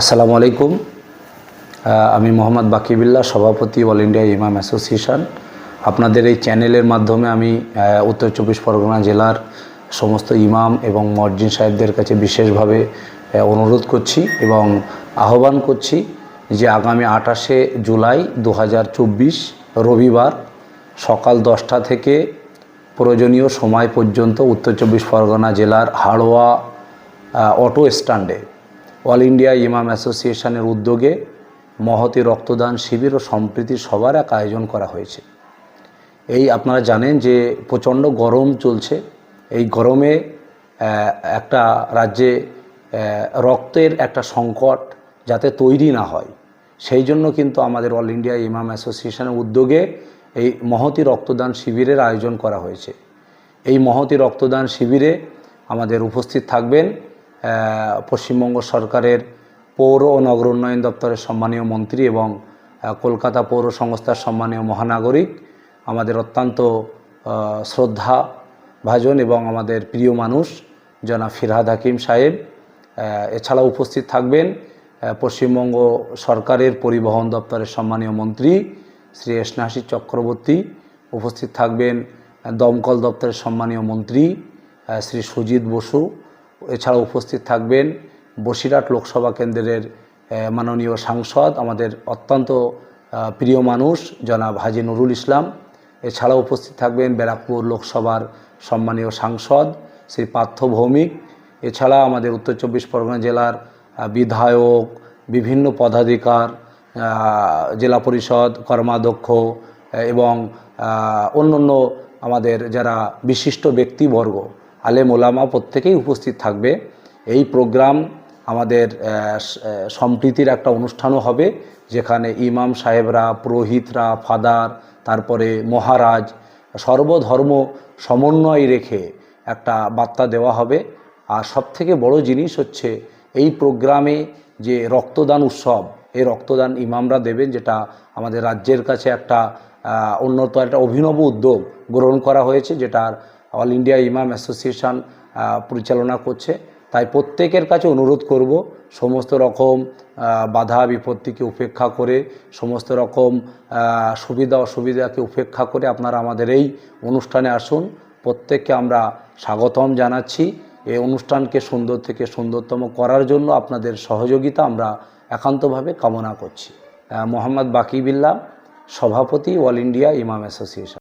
আসসালামু আলাইকুম। আমি মোহাম্মদ বাকিবিল্লাহ, সভাপতি অল ইন্ডিয়া ইমাম অ্যাসোসিয়েশন আপনাদের এই চ্যানেলের মাধ্যমে আমি উত্তর চব্বিশ পরগনা জেলার সমস্ত ইমাম এবং মর্জিন সাহেবদের কাছে বিশেষভাবে অনুরোধ করছি এবং আহ্বান করছি যে আগামী আঠাশে জুলাই দু হাজার চব্বিশ রবিবার সকাল দশটা থেকে প্রয়োজনীয় সময় পর্যন্ত উত্তর চব্বিশ পরগনা জেলার হাড়োয়া অটো স্ট্যান্ডে অল ইন্ডিয়া ইমাম অ্যাসোসিয়েশনের উদ্যোগে মহতি রক্তদান শিবির ও সম্প্রীতি সবার এক আয়োজন করা হয়েছে। এই আপনারা জানেন যে প্রচণ্ড গরম চলছে। এই গরমে একটা রাজ্যে রক্তের একটা সংকট যাতে তৈরি না হয়, সেই জন্য কিন্তু আমাদের অল ইন্ডিয়া ইমাম অ্যাসোসিয়েশনের উদ্যোগে এই মহতি রক্তদান শিবিরের আয়োজন করা হয়েছে। এই মহতি রক্তদান শিবিরে আমাদের উপস্থিত থাকবেন পশ্চিমবঙ্গ সরকারের পৌর ও নগর উন্নয়ন দপ্তরের সম্মানীয় মন্ত্রী এবং কলকাতা পৌর সংস্থার সম্মানীয় মহানাগরিক, আমাদের অত্যন্ত শ্রদ্ধা ভাজন এবং আমাদের প্রিয় মানুষ জনাব ফিরহাদ হাকিম সাহেব এছাড়া উপস্থিত থাকবেন পশ্চিমবঙ্গ সরকারের পরিবহন দপ্তরের সম্মানীয় মন্ত্রী শ্রী এসনাসি চক্রবর্তী, উপস্থিত থাকবেন দমকল দপ্তরের সম্মানীয় মন্ত্রী শ্রী সুজিত বসু এছাড়া উপস্থিত থাকবেন বসিরহাট লোকসভা কেন্দ্রের মাননীয় সাংসদ, আমাদের অত্যন্ত প্রিয় মানুষ, জনাব হাজি নুরুল ইসলাম। এছাড়া উপস্থিত থাকবেন ব্যারাকপুর লোকসভার সম্মানীয় সাংসদ শ্রী পার্থ ভৌমিক। এছাড়া আমাদের উত্তর চব্বিশ পরগনা জেলার বিধায়ক, বিভিন্ন পদাধিকার জেলা পরিষদ কর্মাধ্যক্ষ এবং অন্য অন্য আমাদের যারা বিশিষ্ট ব্যক্তিবর্গ আলেম ওলামা প্রত্যেকেই উপস্থিত থাকবে। এই প্রোগ্রাম আমাদের সম্প্রীতির একটা অনুষ্ঠানও হবে, যেখানে ইমাম সাহেবরা, পুরোহিতরা, ফাদার, তারপরে মহারাজ, সর্বধর্ম সমন্বয় রেখে একটা বার্তা দেওয়া হবে। আর সবথেকে বড় জিনিস হচ্ছে, এই প্রোগ্রামে যে রক্তদান উৎসব, এই রক্তদান ইমামরা দেবেন, যেটা আমাদের রাজ্যের কাছে একটা উন্নত একটা অভিনব উদ্যোগ গ্রহণ করা হয়েছে, যেটার অল ইন্ডিয়া ইমাম অ্যাসোসিয়েশন পরিচালনা করছে। তাই প্রত্যেকের কাছে অনুরোধ করব, সমস্ত রকম বাধা বিপত্তিকে উপেক্ষা করে, সমস্ত রকম সুবিধা অসুবিধাকে উপেক্ষা করে আপনারা আমাদের এই অনুষ্ঠানে আসুন। প্রত্যেককে আমরা স্বাগতম জানাচ্ছি। এই অনুষ্ঠানকে সুন্দর থেকে সুন্দরতম করার জন্য আপনাদের সহযোগিতা আমরা একান্তভাবে কামনা করছি। মোহাম্মদ বাকিবিল্লা সভাপতি অল ইন্ডিয়া ইমাম অ্যাসোসিয়েশন